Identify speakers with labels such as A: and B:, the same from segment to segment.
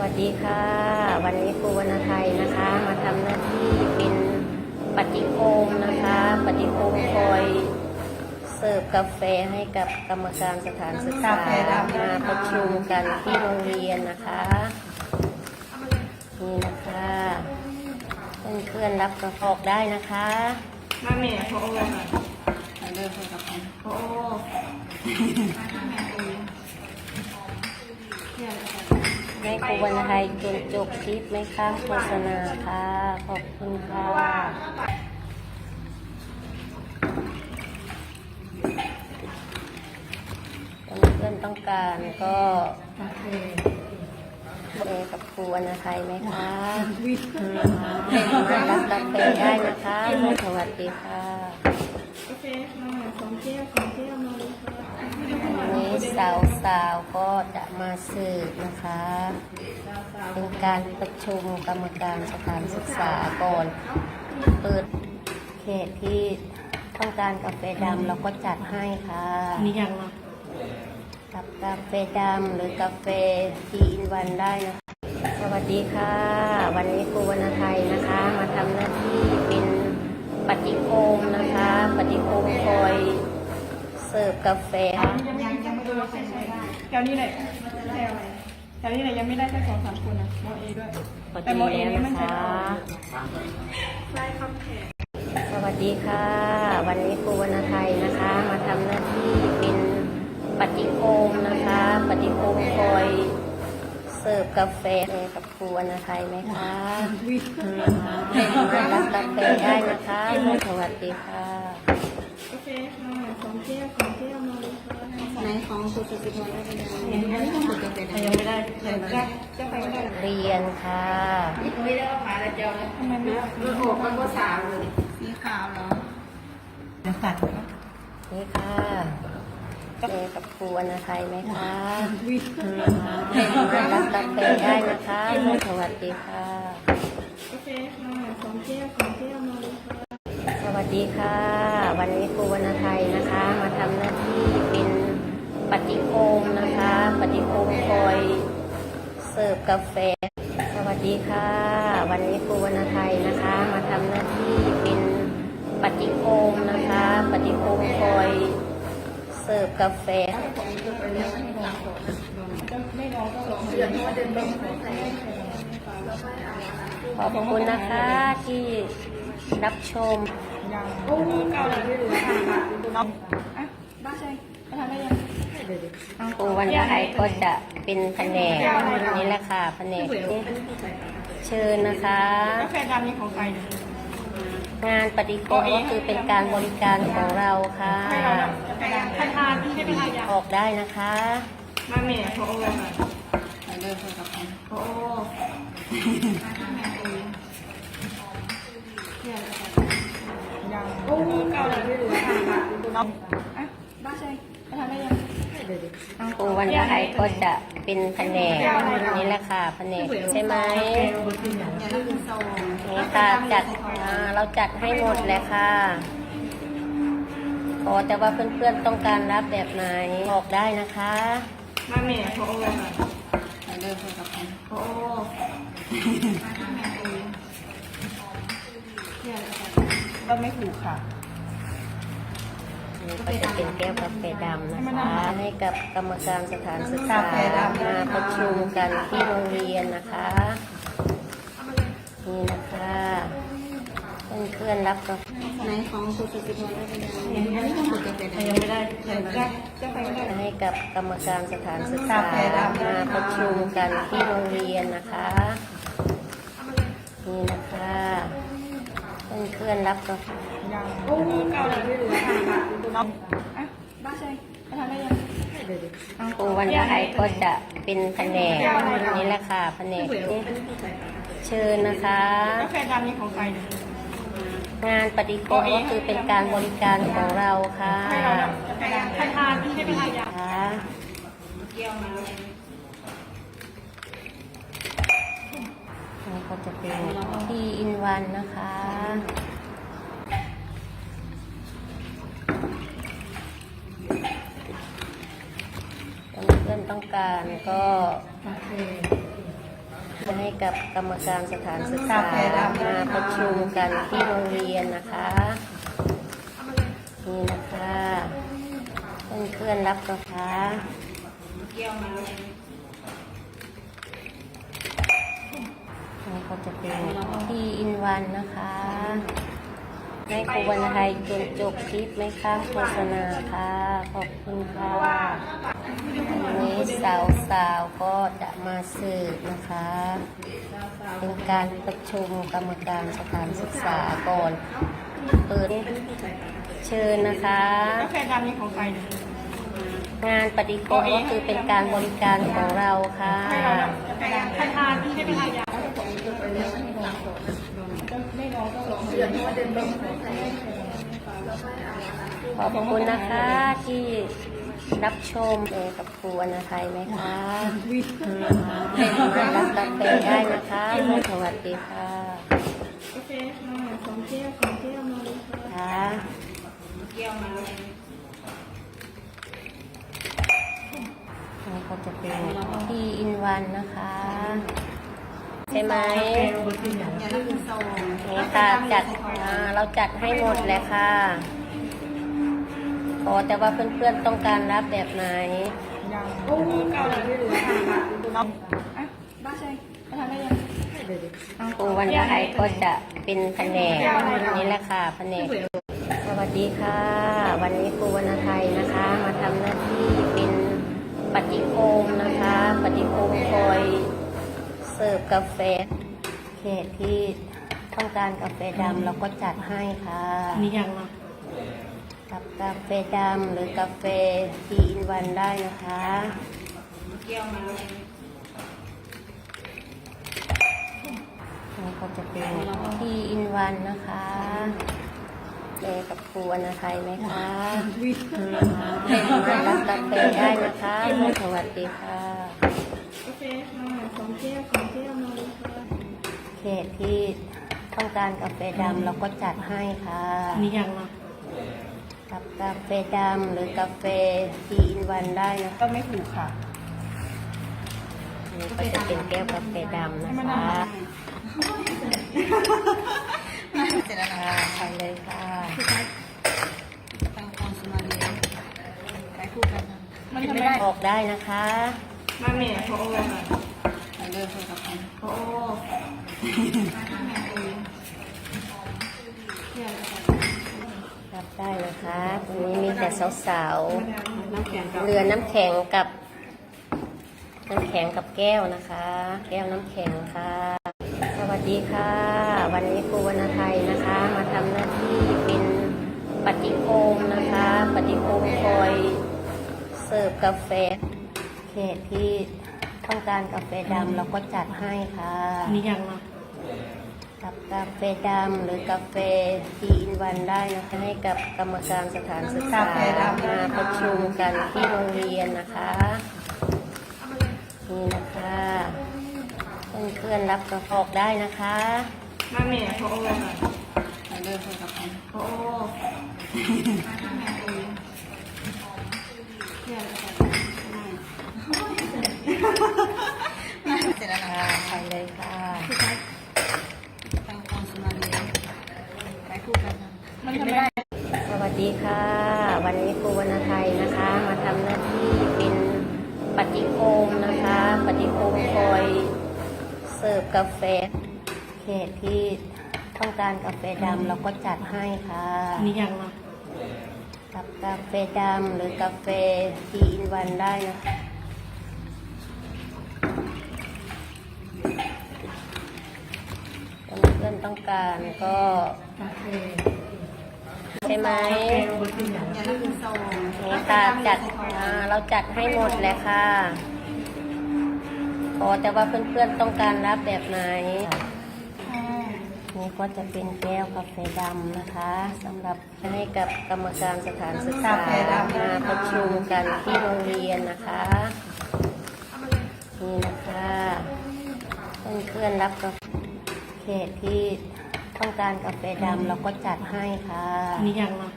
A: วัสดีค่ะ วันนี้ครูวรรณไทยนะคะ มาทำหน้าที่เป็นปฏิโคมนะคะ ปฏิโคมคอยเสิร์ฟกาแฟให้กับกรรมการสถานศึกษามาประชุมกันที่โรงเรียนนะคะนี่นะคะเพื่อนๆรับกระพอกได้นะคะ
B: มาเมย์พอโอค่ะเดินไปกับพอโอ
A: ให้ครูวรรณไทยจนจบคลิปไหมคะโฆษณาค่ะ ขอบคุณค่ะเพื่อนต้องการก็เอกับครูวรรณไทยไหมคะมารับกาแฟได้นะคะ สวัสดีค่ะ
B: โอเคมาสองเที่ยวสองเที่ยวมาเลยค่ะ
A: วันนี้สาวสาวๆก็จะมาสืบนะคะ เป็นการประชุมกรรมการสถานศึกษาก่อน เปิดเขตที่ต้องการกาแฟดำเราก็จัดให้ค่ะ
B: นี่ยังมา
A: กับกาแฟดำหรือกาแฟทีอินวันได้นะคะสวัสดีค่ะ วันนี้ครูวรรณไทยนะคะ มาทำหน้าที่เป็นปฏิโคมนะคะ ปฏิโคมคอย เสิร์ฟกาแฟ
B: ยังยังยังไม่ดูว่าใครใช้ได้แถวนี้เลยแถวอะไรแถวนี้เลยยังไม่ได้แค่สองสามคนนะโมเอด้วย
A: สวัส
B: แต่
A: ดี
B: โมเอ
A: แล้ว
B: นี่
A: นะ
B: มันใช้
A: คะ
B: ได้ไล่คำแขก
A: สวัสดีค่ะ วันนี้ครูวรรณไทยนะคะ มาทำหน้าที่เป็นปฏิโคมนะคะ ปฏิโคมคอยเสิร์ฟกาแฟให้กับครูวรรณไทยไหมคะมารับกาแฟได้นะคะ สวัสดีค่ะ
B: โอเคมา สองเที่ยวสองเที่ยวมาเลยค่ะ
C: ไหนของคุณสุสิพรได้เป็นยังไงอันนี้ต้องหมดกันเป็น
B: แต่ยังไม่ได้แต่จะจะไปได้
A: เรียนค่ะ
C: ยังไม่ได้มาแล้ว
B: ทำไมไม่
C: มันโอบมันก็สาวเลยสีขาวเหรอ
B: จะตัด
A: นี่ค่ะเจอกับครูวรรณไทยไหมคะมารับกาแฟได้นะคะ สวัสดีค่ะ
B: โอเคมาสองเที่ยวสองเที่ยวมาเลยค่ะ
A: ส วัสดีค่ะ วันนี้ครูวรรณไทยนะคะ มาทำหน้าที่เป็นปฏิโคมนะคะ ปฏิโคมคอยเสิร์ฟกาแฟ สวัสดีค่ะ วันนี้ครูวรรณไทยนะคะ มาทำหน้าที่เป็นปฏิโคมนะคะ ปฏิโคมคอยเสิร์ฟกาแฟขอบคุณนะคะที่ รับชม
B: โอ้เก่าเลยไม่รู้ค่ะน้องอะบ้าใช่มาทำได้ยัง
A: ครูวันไทยก็จะเป็นแผนกนี่แหละค่ะแผนกเชิญนะคะ
B: กาแฟดำนี่ของใคร
A: งานปฏิโคมก็คือเป็นการบริการของเราค่ะออกได้นะคะ
B: มาเมีย์พอโอค่ะ
C: เดินไปกับใคร
B: พอโอ ยังโอ้เก่าเลยไม่รู้ค่ะน้องอะบ้าใช่มาทำได้ยัง
A: ครูวันไทยก็จะเป็นแผนกนี่แหละค่ะแผนกใช่ไหม
C: อย่าลืมโซน
A: นี่ค่ะจัดอ่าเราจัดให้หมดเลยค่ะขอแต่ว่าเพื่อนๆต้องการรับแบบไหนบอกได้นะคะ
B: มาเมย์พอโอค่ะ
C: เดินไปกับใคร
B: พอโอ เราไม่ถูกค่ะ
A: นี่ก็จะเป็นแก้วกาแฟดำนะคะ ให้กับกรรมการสถานศึกษามาประชุมกันที่โรงเรียนนะคะ นี่นะคะเพื่อนๆรับกาแฟ
C: ไหนของคุณสุสิพรได้เป็นยังไงอันนี้ต้องหมดกันเป็น
B: ยังไม่ได้แต่จะจะไปไม่ได้
A: ให้กับกรรมการสถานศึกษามาประชุมกันที่โรงเรียนนะคะ นี่นะคะ เพื่อนรับกาแฟ
B: ยังโอ้เก่าเลยไม่รู้ค่ะน้องอะบ้าใช่มาทำได้ยัง
A: ครูวันไทยก็จะเป็นแผนกนี่แหละค่ะแผนกนี้เชิญนะคะ
B: กาแฟดำนี่ของใคร
A: งานปฏิโคมก็คือเป็นการบริการของเราค่ะ
B: ให้เรากาแฟดำทานทานที่ได้ไปทานยา
A: ค่ะ นี่ก็จะเป็นที่อินวันนะคะเพื่อนต้องการก็จะให้กับกรรมการสถานศึกษามาประชุมกันที่โรงเรียนนะคะ นี่นะคะ เพื่อนๆรับกาแฟ นี่ก็จะเป็นที่อินวันนะคะให้ครูวรรณไทยจนจบคลิปไหมคะโฆษณาค่ะ ขอบคุณค่ะวันนี้สาวๆก็จะมาสืบนะคะ เป็นการประชุมกรรมการสถานศึกษาก่อน เปิดเชิญนะคะ
B: กาแฟดำนี่ของใครเนี่ย
A: งานปฏิกรก็คือเป็นการบริการของเราค่ะ
B: ใครทานที่ได้ไปทานยา
A: ขอบคุณนะคะที่รับชมเอกับครูวรรณไทยไหมคะมารับกาแฟได้นะคะ สวัสดีค่ะ
B: กาแฟค่ะสองแก้วสองแก้วมาเลยค่ะ
A: ค่ะ นี่ก็จะเป็นที่อินวันนะคะใช่ไหม
C: อย่าลืมส่ง
A: นี่ค่ะจัดอ่าเราจัดให้หมดเลยค่ะขอแต่ว่าเพื่อนๆต้องการรับแบบไหน
B: ยังโอ้เก่าเลยไม่รู้ค่ะน้องอะบ้าใช่ไปทานได้ยัง
A: ครูวันไทยก็จะเป็นแผนกนี่แหละค่ะแผนกสวัสดีค่ะ วันนี้ครูวันไทยนะคะ มาทำหน้าที่เป็น ปฏิโคมนะคะ ปฏิโคมคอยเสิร์ฟกาแฟ เขตที่ต้องการกาแฟดำเราก็จัดให้ค่ะ
B: นี่ยังนะ
A: กับกาแฟดำหรือกาแฟทีอินวันได้นะคะนี่ก็จะเป็นทีอินวันนะคะ เจอกับครูวรรณไทยไหมคะมารับกาแฟได้นะคะสวัสดีค่ะ
B: กาแฟค่ะสองแก้วสองแก้วมาเลยค่ะ
A: เขตที่ต้องการกาแฟดำเราก็จัดให้ค่ะ
B: นี่ยังนะ
A: กับกาแฟดำหรือกาแฟทีอินวันได้นะคะ
B: ก็ไม่ถูกค่ะ
A: อันนี้ก็จะเป็นแก้วกาแฟดำนะคะ
C: เสร็จแล้วนะ
A: ค่ะไปเลยค่ะ
C: ทางของสมาลีไปคู่กัน
B: มันทำ ได้
A: นะคะ
B: มาเมียพอโอค่ะ
C: ไปเดินคุยกับกัน
B: พอโอ
A: รับได้นะคะตรงนี้มีแต่สาวๆเรือน้ำแข็งกับน้ำแข็งกับแก้วนะคะ แก้วน้ำแข็งค่ะ สวัสดีค่ะ วันนี้ครูวรรณไทยนะคะ มาทำหน้าที่เป็นปฏิโคมนะคะ ปฏิโคมคอย เสิร์ฟกาแฟเขตที่ต้องการกาแฟดำเราก็จัดให้ค่ะ
B: นี่ยังนะ
A: กับกาแฟดำหรือกาแฟทีอินวันได้นะคะให้กับกรรมการสถานศึกษามาประชุมกันที่โรงเรียนนะคะนี่นะคะเพื่อนๆรับกระพอกได้นะคะ
B: มาเมย์พอโอค่ะ
C: ไปเดินคุยกับกัน
B: พอโอ
C: เสร็จแล้วนะ
A: ค่ะไปเลยค่ะ
C: ทางของสมาลีไปคู่กัน
B: มันไม่ได้
A: สวัสดีค่ะ วันนี้ครูวรรณไทยนะคะ มาทำหน้าที่เป็นปฏิโคมนะคะ ปฏิโคมคอยเสิร์ฟกาแฟเขตที่ต้องการกาแฟดำเราก็จัดให้ค่ะ
B: นี่ยังนะ
A: กาแฟดำหรือกาแฟทีอินวันได้นะคะเพื่อนต้องการก็ใช่ไหมนี่ค่ะจัดเราจัดให้หมดเลยค่ะขอแต่ว่าเพื่อนๆต้องการรับแบบไหน นี่ก็จะเป็นแก้วกาแฟดำนะคะสำหรับให้กับกรรมการสถานศึกษามาประชุมกันที่โรงเรียนนะคะนี่นะคะเพื่อนๆรับกาแฟเขตที่ต้องการกาแฟดำเราก็จัดให้ค่ะ
B: นี่ยังนะ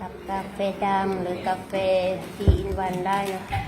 A: กับกาแฟดำหรือกาแฟทีอินวันได้นะคะ